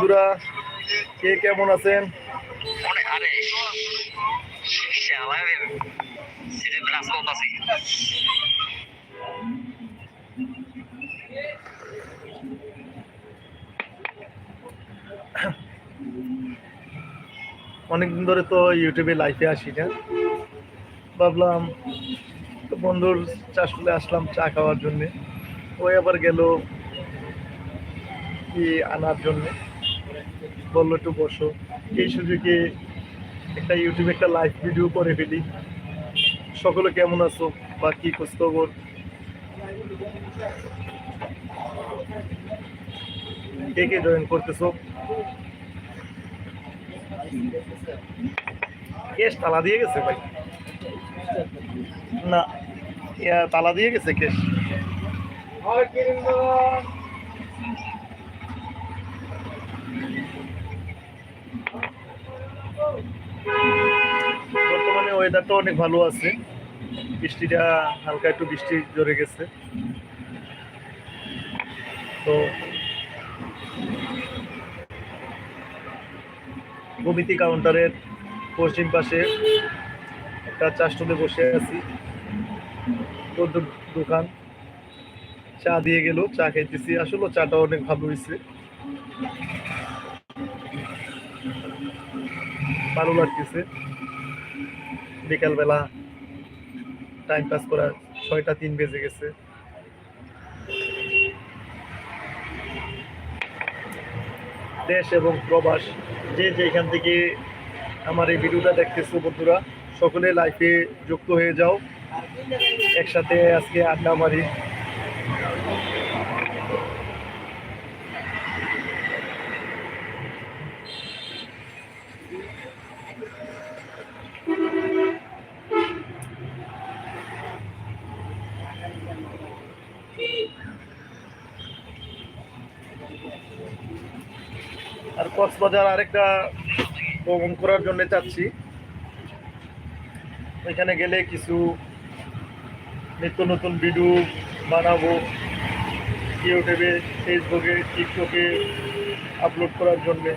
বন্ধুরা কে কেমন আছেন? অনেকদিন ধরে তো ইউটিউবে লাইফে আসি না। ভাবলাম তো বন্ধুর চাষলে আসলাম চা খাওয়ার জন্যে। ওই আবার গেল কি আনার জন্যে। বলল, একটু বসো। এই সুযোগে একটা ইউটিউবে একটা লাইভ ভিডিও করে ফেলি। সকলে কেমন আছো বা কি খোঁজ খবর কে কে জয়েন করতেছো? কেস তালা দিয়ে গেছে ভাই? না তালা দিয়ে গেছে কেস বর্তমানে ওয়েদারটা অনেক ভালো আছে। বৃষ্টিটা হালকা একটু বৃষ্টি জোরে গেছে। তো কমিটি কাউন্টারের পশ্চিম পাশে একটা চা স্টলে বসে আছি। দোকান। চা দিয়ে গেল, চা খাইতেছি। আসলে চাটা অনেক ভালো হয়েছে ভালো লাগতেছে। বিকালবেলা টাইম পাস করা ছয়টা তিন বেজে গেছে। দেশ এবং প্রবাস, যে যেখান থেকে আমার এই ভিডিওটা দেখতেছো বন্ধুরা, সকলে লাইফে যুক্ত হয়ে যাও। একসাথে আজকে আড্ডা মারি। আর কক্সবাজার আরেকটা ভ্রমণ করার জন্য চাচ্ছি। ওইখানে গেলে কিছু নিত্য নতুন ভিডিও বানাবো, ইউটিউবে, ফেসবুকে, টিকটকে আপলোড করার জন্যে।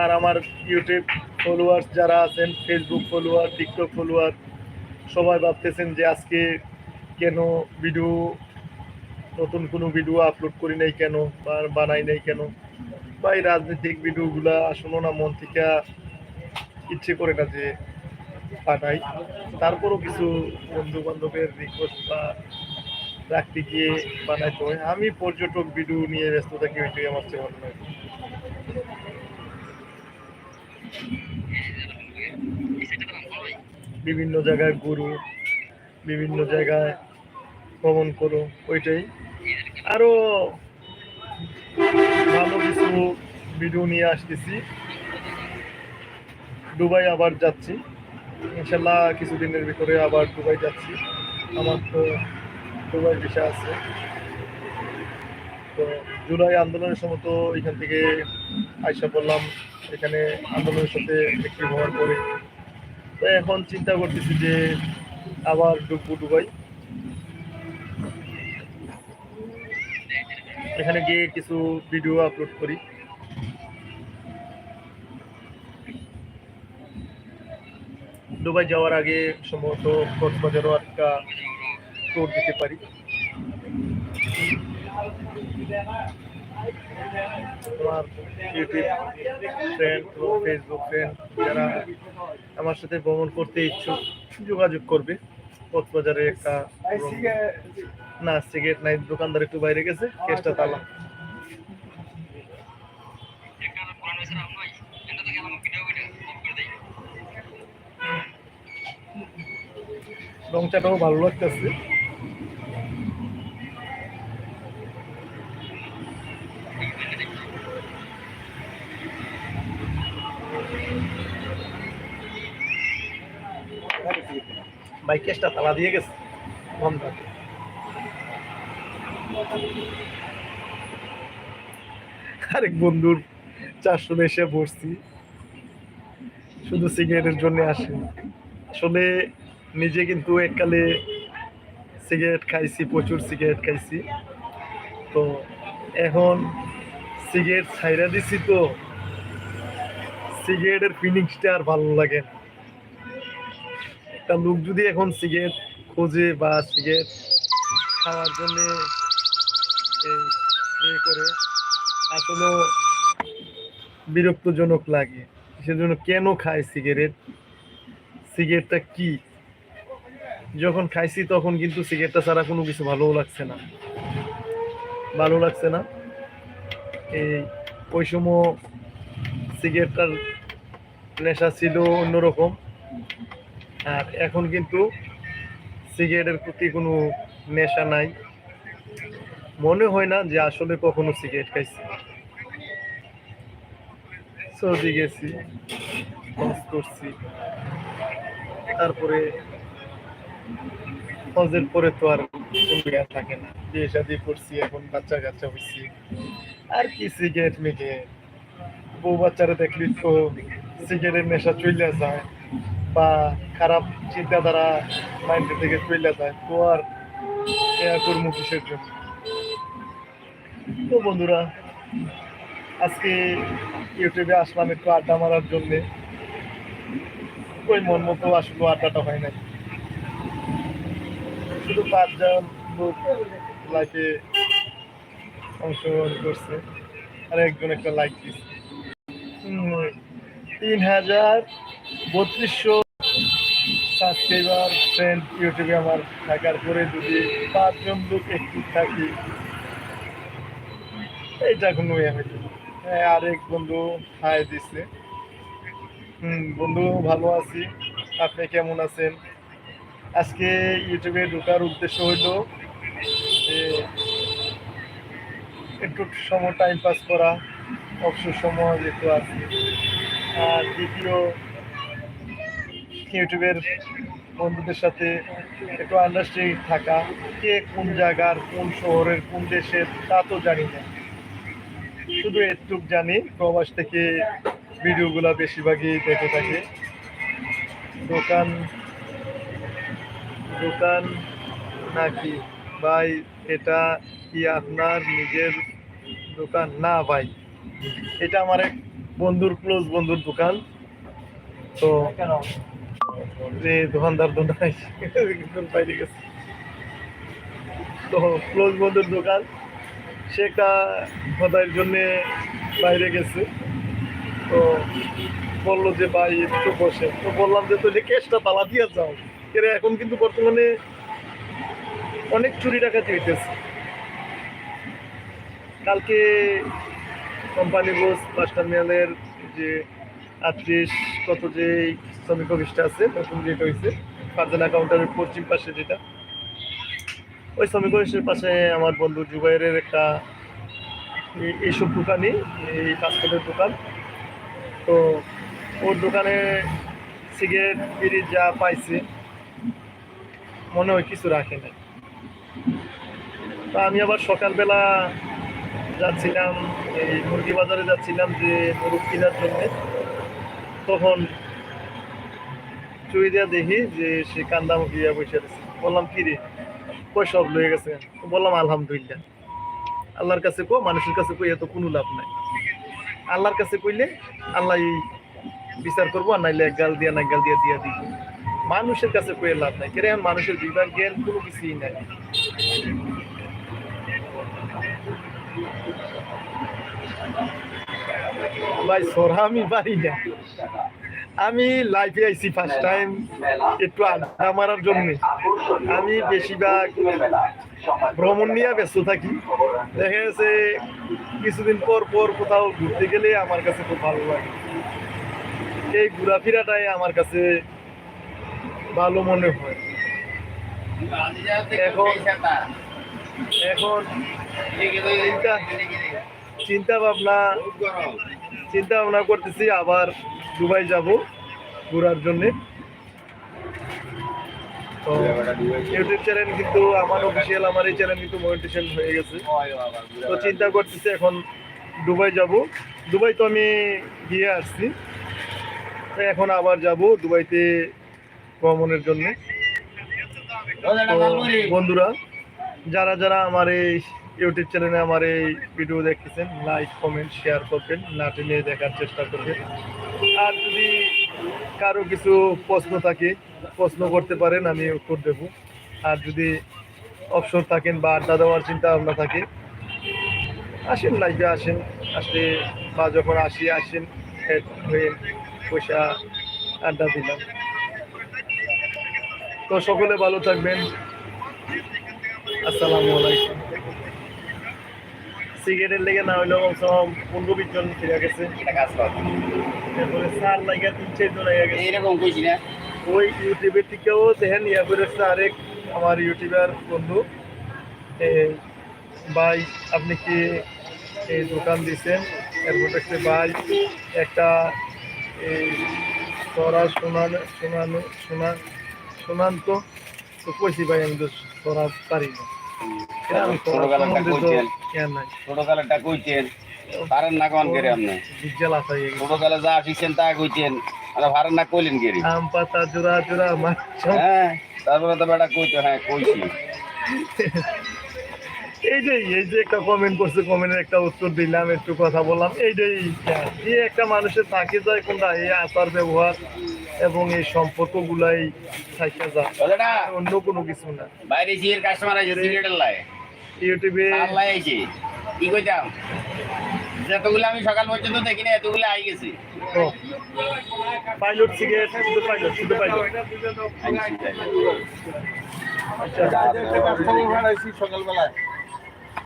আর আমার ইউটিউব ফলোয়ার্স যারা আছেন ফেসবুক ফলোয়ার টিকটক ফলোয়ার সবাই ভাবতেছেন যে আজকে কেন ভিডিও নতুন কোনো ভিডিও আপলোড করি নাই কেন বা বানাই নাই কেন? বা এই রাজনৈতিক ভিডিওগুলা আসলে না মন থেকে ইচ্ছে করে না যে পাঠাই। তারপরও কিছু বন্ধু বান্ধবের রিকোয়েস্ট বা রাখতে গিয়ে বানাইতে হয়। আমি পর্যটক ভিডিও নিয়ে ব্যস্ত থাকি, ওইটাই আমার চেয়ে ভালো লাগে। বিভিন্ন জায়গায় গরু, বিভিন্ন জায়গায় ভ্রমণ করো, ওইটাই। আরও ভালো কিছু ভিডিও নিয়ে আসতেছি। দুবাই আবার যাচ্ছি। ইনশাল্লাহ কিছুদিনের ভিতরে আবার দুবাই যাচ্ছি। আমার তো দুবাই ভিসা আছে। তো জুলাই আন্দোলনের সময় তো এখান থেকে আইসা পড়লাম এখানে আন্দোলনের সাথে একটি হওয়ার পরে তো এখন চিন্তা করতেছি যে আবার ডুববো দুবাই। এখানে গিয়ে কিছু ভিডিও আপলোড করি। দুবাই যাওয়ার আগে সম্ভবত কক্সবাজারও একটা ট্যুর দিতে পারি। আমার ইউটিউব ফ্রেন্ড ফেসবুক ফ্রেন্ড যারা আমার সাথে ভ্রমণ করতে ইচ্ছুক, যোগাযোগ করবে। কক্সবাজারে একটা না সিগারেট নাই দোকানদার একটু বাইরে গেছে কেসটা তালা করে দেই রং চাটাও ভালো লাগতেছে। ভাই কেসটা তালা দিয়ে গেছে। বন্ধ। আরেক বন্ধুর চারশো এসে বসছি। শুধু সিগারেটের জন্য আসে। আসলে নিজে কিন্তু এককালে সিগারেট খাইছি, প্রচুর সিগারেট খাইছি। তো এখন সিগারেট ছাইরা দিছি তো, সিগারেটের ফিলিংসটা আর ভালো লাগে একটা লোক যদি এখন সিগারেট খোঁজে বা সিগারেট খাওয়ার জন্য করে আসলে বিরক্তজনক লাগে। সেজন্য কেন খায় সিগারেট? সিগারেটটা কি? যখন খাইছি তখন কিন্তু সিগারেটটা ছাড়া কোনো কিছু ভালো লাগছে না। ভালো লাগছে না। এই, ওই সময় সিগারেটটার নেশা ছিল অন্যরকম। আর এখন কিন্তু সিগারেটের প্রতি কোনো নেশা নাই। মনে হয় না যে আসলে কখনো সিগারেট খাইছি। সৌদি গেছি করছি। তারপরে হজের পরে তো আর ইয়া থাকে না। বিয়ে শাদি করছি, এখন বাচ্চা কাচ্চা হয়েছি আর কি সিগারেট মেখে? বউ বাচ্চারা দেখলি তো সিগারেটের নেশা চলে যায় বা খারাপ চিন্তাধারা মাইন্ড থেকে চলে যায়। তো আর করব কিসের জন্য? তো বন্ধুরা, আজকে ইউটিউবে আসলাম একটু আড্ডা মারার জন্যে। ওই মন মতো আসলো আড্ডাটা হয় নাই। শুধু পাঁচজন লোক লাইফে অংশগ্রহণ করছে, আর একজন একটা লাইক দিচ্ছে তিন হাজার বত্রিশশো সাবস্ক্রাইবার ফ্রেন্ড ইউটিউবে আমার থাকার পরে যদি পাঁচজন লোক একটু থাকি এইটা কোনো ইয়ে হইতো না। হ্যাঁ আরেক বন্ধু হাই দিছে। হুম, বন্ধু, ভালো আছি। আপনি কেমন আছেন? আজকে ইউটিউবে ঢোকার উদ্দেশ্য হইল যে একটু সময় টাইম পাস করা, অবসর সময় যেহেতু আছে। আর দ্বিতীয়, ইউটিউবের বন্ধুদের সাথে একটু আন্ডারস্ট্যান্ডিং থাকা, কে কোন জায়গার, কোন শহরের, কোন দেশের, তা তো জানি না। শুধু এটুক জানি, প্রবাস থেকে ভিডিওগুলো বেশিরভাগই দেখে থাকে। দোকান দোকান নাকি? ভাই, এটা কি আপনার নিজের দোকান? না ভাই, এটা আমার এক বন্ধুর ক্লোজ বন্ধুর দোকান। তো যে দোকানদার নাই বাইরে গেছে। তো ক্লোজ বন্ধুর দোকান। সে খোদাইয়ের জন্যে বাইরে গেছে। তো বলল যে, ভাই, একটু বসে তো বললাম যে, তো কেসটা তালা দিয়ে যাও। এর এখন কিন্তু বর্তমানে অনেক চুরি ডাকাতি হইতেছে। কালকে কোম্পানি বোস বাস টার্মিনালের যে আটত্রিশ কত যে শ্রমিক অফিসটা আছে, নতুন যেটা হয়েছে ফারজানা কাউন্টারের পশ্চিম পাশে যেটা ওই শ্রমিক অফিসের পাশে আমার বন্ধু জুবাইরের একটা এই- এইসব দোকানই, এই ফাস্টফুডের দোকান। তো ওর দোকানে সিগারেট বিড়ি যা পাইছে, মনে হয় কিছু রাখে নাই। তা আমি আবার সকালবেলা যাচ্ছিলাম, এই মুরগি বাজারে যাচ্ছিলাম যে মুরগ কেনার জন্য। তখন চুই দেখি যে সে কান্দা মুখি দিয়া বসে আছে। বললাম, কি রে? কই সব লয়ে গেছে? বললাম, আলহামদুলিল্লাহ। আল্লাহর কাছে কো, মানুষের কাছে কই এত কোনো লাভ নাই। আল্লাহর কাছে কইলে আল্লাহ বিচার করব, আর নাইলে গাল দিয়া না এক গাল দিয়া দিয়া দিব। মানুষের কাছে কয়ে লাভ নাই? কেন মানুষের বিভাগ জ্ঞান কোনো কিছুই নাই। ভাই, সরা আমি না। আমি লাইফে আইছি ফার্স্ট টাইম একটু আড্ডা মারার জন্য। আমি বেশিরভাগ ভ্রমণ নিয়ে ব্যস্ত থাকি। দেখা গেছে কিছুদিন পর পর কোথাও ঘুরতে গেলে আমার কাছে খুব ভালো লাগে। এই ঘোরাফেরাটাই আমার কাছে ভালো মনে হয়। এখন এখন চিন্তা ভাবনা চিন্তা ভাবনা করতেছি, আবার দুবাই যাব ঘোরার জন্যে। তো ইউটিউব চ্যানেল কিন্তু আমার অফিসিয়াল আমার এই চ্যানেল কিন্তু মনিটেশন হয়ে গেছে। তো চিন্তা করতেছি এখন দুবাই যাব। দুবাই তো আমি গিয়ে আসছি। এখন আবার যাব দুবাইতে ভ্রমণের জন্য। বন্ধুরা, যারা যারা আমার এই ইউটিউব চ্যানেলে আমার এই ভিডিও দেখতেছেন। লাইক কমেন্ট শেয়ার করবেন। না টেনে দেখার চেষ্টা করবেন। আর যদি কারও কিছু প্রশ্ন থাকে, প্রশ্ন করতে পারেন, আমি উত্তর দেব। আর যদি অবসর থাকেন বা আড্ডা দেওয়ার চিন্তা ভাবনা থাকে, আসেন লাইভে আসেন। আসলে বা যখন আসি, আসেন হয়ে পয়সা আড্ডা দিলাম। তো সকলে ভালো থাকবেন। আসসালামু আলাইকুম। সিগারেটের লেগে না হইলেও কমসে কম পনেরো বিশ জন ফিরে গেছে। সার লাগে তিন চার জন হয়ে গেছে। এইরকম কইছি না। ওই ইউটিউবের থেকেও দেখেন ইয়া করেছে আরেক আমার ইউটিউবার বন্ধু ভাই আপনি কি এই দোকান দিচ্ছেন এরপর দেখছে ভাই একটা এই সরা শোনান শোনানো শোনা শোনান তো। তো কইছি ভাই আমি তো সরা পারি না। এটা আমি সরা ছোটবেলাটা সম্বন্ধে তো কইছেন জ্ঞান নাই। কইছেন পারেন না কোন করে আপনি? বিজ্ঞাল আসাই যা শিখছেন তা কইছেন আর ভারেন না কইলেন গেরি। আম পাতা জোড়া জোড়া হ্যাঁ তারপরে তো বেটা কইতো হ্যাঁ কইছি। এই যে এই যে একটা কমেন্ট করছে কমেন্টের একটা উত্তর দিলাম একটু কথা বললাম। এই যে একটা মানুষের থাকে যায় কোনটা? এই আচার ব্যবহার। এবং এই সম্পর্কগুলাই থাকা ওটা অন্য কোনো কিছু না বাইরে সিয়ের কাস্টমার আছে সিগারেটের লাই ইউটিউবে আর লাই আছে কি কইতাম যতগুলো আমি সকাল পর্যন্ত দেখি না এতগুলো আই গেছে পাইলট সিগারেট শুধু পাইলট শুধু পাইলট আইছি। আচ্ছা সকালবেলায়